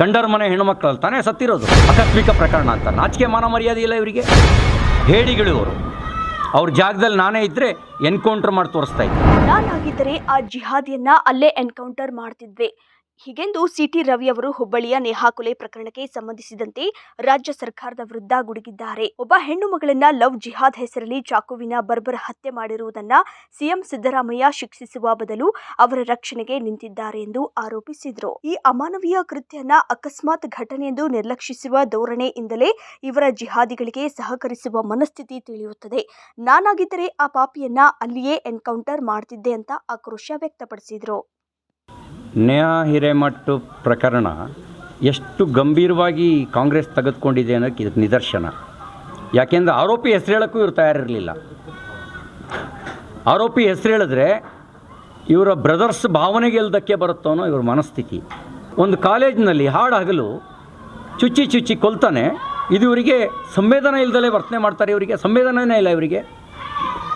ಕಂಡರ ಮನೆ ಹೆಣ್ಮಕ್ಳಲ್ಲಿ ತಾನೇ ಸತ್ತಿರೋದು. ಆಕಸ್ಮಿಕ ಪ್ರಕರಣ ಅಂತ. ನಾಚಿಕೆ ಮಾನ ಮರ್ಯಾದೆ ಇಲ್ಲ ಇವರಿಗೆ. ಹೇಡಿಗಳು ಇವರು ಅವ್ರ ಜಾಗದಲ್ಲಿ ನಾನೇ ಇದ್ರೆ ಎನ್ಕೌಂಟರ್ ಮಾಡಿ ತೋರಿಸ್ತಾ ಇದ್ದೆ. ನಾನಾಗಿದ್ದರೆ ಆ ಜಿಹಾದಿಯನ್ನ ಅಲ್ಲೇ ಎನ್ಕೌಂಟರ್ ಮಾಡ್ತಿದ್ವೆ ಹೀಗೆಂದು ಸಿಟಿ ರವಿ ಅವರು ಹುಬ್ಬಳ್ಳಿಯ ನೇಹಾ ಕೊಲೆ ಪ್ರಕರಣಕ್ಕೆ ಸಂಬಂಧಿಸಿದಂತೆ ರಾಜ್ಯ ಸರ್ಕಾರದ ವಿರುದ್ಧ ಗುಡುಗಿದ್ದಾರೆ. ಒಬ್ಬ ಹೆಣ್ಣು ಮಗಳನ್ನ ಲವ್ ಜಿಹಾದ್ ಹೆಸರಲ್ಲಿ ಚಾಕುವಿನ ಬರ್ಬರ ಹತ್ಯೆ ಮಾಡಿರುವುದನ್ನ ಸಿಎಂ ಸಿದ್ದರಾಮಯ್ಯ ಶಿಕ್ಷಿಸುವ ಬದಲು ಅವರ ರಕ್ಷಣೆಗೆ ನಿಂತಿದ್ದಾರೆ ಎಂದು ಆರೋಪಿಸಿದರು. ಈ ಅಮಾನವೀಯ ಕೃತ್ಯನ ಅಕಸ್ಮಾತ್ ಘಟನೆ ಎಂದು ನಿರ್ಲಕ್ಷಿಸುವ ಧೋರಣೆಯಿಂದಲೇ ಇವರ ಜಿಹಾದಿಗಳಿಗೆ ಸಹಕರಿಸುವ ಮನಸ್ಥಿತಿ ತಿಳಿಯುತ್ತದೆ. ನಾನಾಗಿದ್ದರೆ ಆ ಪಾಪಿಯನ್ನ ಅಲ್ಲಿಯೇ ಎನ್ಕೌಂಟರ್ ಮಾಡ್ತಿದ್ದೆ ಅಂತ ಆಕ್ರೋಶ ವ್ಯಕ್ತಪಡಿಸಿದರು. ನೇಹಾ ಹಿರೇಮಠ ಪ್ರಕರಣ ಎಷ್ಟು ಗಂಭೀರವಾಗಿ ಕಾಂಗ್ರೆಸ್ ತೆಗೆದುಕೊಂಡಿದೆ ಅನ್ನೋಕ್ಕೆ ಇದಕ್ಕೆ ನಿದರ್ಶನ. ಯಾಕೆಂದರೆ ಆರೋಪಿ ಹೆಸರು ಹೇಳೋಕ್ಕೂ ಇವ್ರು ತಯಾರಿರಲಿಲ್ಲ. ಆರೋಪಿ ಹೆಸರು ಹೇಳಿದ್ರೆ ಇವರ ಬ್ರದರ್ಸ್ ಭಾವನೆಗೆ ಇಲ್ಲದಕ್ಕೆ ಬರುತ್ತೋ ಅನ್ನೋ ಇವ್ರ ಮನಸ್ಥಿತಿ. ಒಂದು ಕಾಲೇಜಿನಲ್ಲಿ ಹಾಡು ಹಗಲು ಚುಚ್ಚಿ ಚುಚ್ಚಿ ಕೊಲ್ತಾನೆ, ಇದು ಇವರಿಗೆ ಸಂವೇದನೆ ಇಲ್ದಲೇ ವರ್ತನೆ ಮಾಡ್ತಾರೆ ಇವರಿಗೆ ಸಂವೇದನೆಯೇ ಇಲ್ಲ ಇವರಿಗೆ.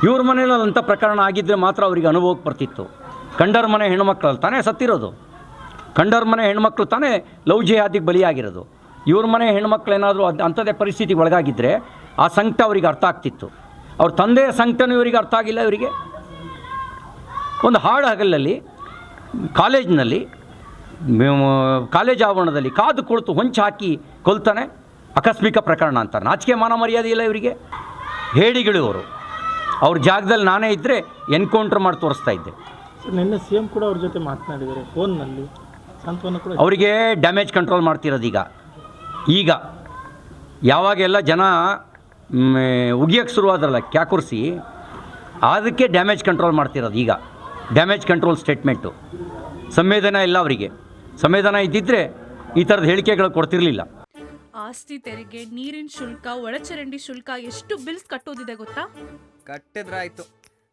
ಇವ್ರ ಮನೇಲಿ ಅಂಥ ಪ್ರಕರಣ ಆಗಿದ್ದರೆ ಮಾತ್ರ ಅವರಿಗೆ ಅನುಭವಕ್ಕೆ ಬರ್ತಿತ್ತು. ಕಂಡರ ಮನೆ ಹೆಣ್ಮಕ್ಳಲ್ಲಿ ತಾನೇ ಸತ್ತಿರೋದು. ಕಂಡರ್ ಮನೆ ಹೆಣ್ಮಕ್ಳು ತಾನೇ ಲವ್ ಜಿಹಾದಿಗೆ ಬಲಿಯಾಗಿರೋದು. ಇವ್ರ ಮನೆ ಹೆಣ್ಮಕ್ಳು ಏನಾದರೂ ಅದು ಅಂಥದ್ದೇ ಪರಿಸ್ಥಿತಿಗೆ ಒಳಗಾಗಿದ್ದರೆ ಆ ಸಂಕಟ ಅವರಿಗೆ ಅರ್ಥ ಆಗ್ತಿತ್ತು. ಅವ್ರ ತಂದೆಯ ಸಂಕಟನೂ ಇವರಿಗೆ ಅರ್ಥ ಆಗಿಲ್ಲ ಇವರಿಗೆ. ಒಂದು ಹಾಡು ಹಗಲಲ್ಲಿ, ಕಾಲೇಜಿನಲ್ಲಿ ಕಾಲೇಜ್ ಆವರಣದಲ್ಲಿ ಕಾದು ಕುಳಿತು ಹೊಂಚು ಹಾಕಿ ಕೊಲ್ತಾನೆ ಆಕಸ್ಮಿಕ ಪ್ರಕರಣ ಅಂತಾರೆ ನಾಚಿಕೆ ಮಾನ ಮರ್ಯಾದೆ ಇಲ್ಲ ಇವರಿಗೆ. ಹೇಡಿಗಳು ಅವರು ಅವ್ರ ಜಾಗದಲ್ಲಿ ನಾನೇ ಇದ್ದರೆ ಎನ್ಕೌಂಟ್ರ್ ಮಾಡಿ ತೋರಿಸ್ತಾ ಇದ್ದೆ. ನಿನ್ನೆ ಸಿ ಎಂ ಕೂಡ ಅವ್ರ ಜೊತೆ ಮಾತನಾಡಿದ್ದಾರೆ ಫೋನ್ನಲ್ಲಿ. ಸಾಂತ್ವನ ಕೂಡ ಅವರಿಗೆ ಡ್ಯಾಮೇಜ್ ಕಂಟ್ರೋಲ್ ಮಾಡ್ತಿರೋದು ಈಗ. ಈಗ ಯಾವಾಗೆಲ್ಲ ಜನ ಉಗಿಯೋಕ್ಕೆ ಶುರುವಾದ್ರಲ್ಲ ಕ್ಯಾಕುರ್ಸಿ ಅದಕ್ಕೆ ಡ್ಯಾಮೇಜ್ ಕಂಟ್ರೋಲ್ ಮಾಡ್ತಿರೋದು ಈಗ. ಡ್ಯಾಮೇಜ್ ಕಂಟ್ರೋಲ್ ಸ್ಟೇಟ್ಮೆಂಟು ಸಂವೇದನೆ ಇಲ್ಲ ಅವರಿಗೆ. ಸಂವೇದನೆ ಇದ್ದಿದ್ದರೆ ಈ ಥರದ ಹೇಳಿಕೆಗಳು ಕೊಡ್ತಿರಲಿಲ್ಲ. ಆಸ್ತಿ ತೆರಿಗೆ ನೀರಿನ ಶುಲ್ಕ ಒಳಚರಂಡಿ ಶುಲ್ಕ ಎಷ್ಟು ಬಿಲ್ಸ್ ಕಟ್ಟೋದಿದೆ ಗೊತ್ತಾ? ಕಟ್ಟಿದ್ರಾಯ್ತು.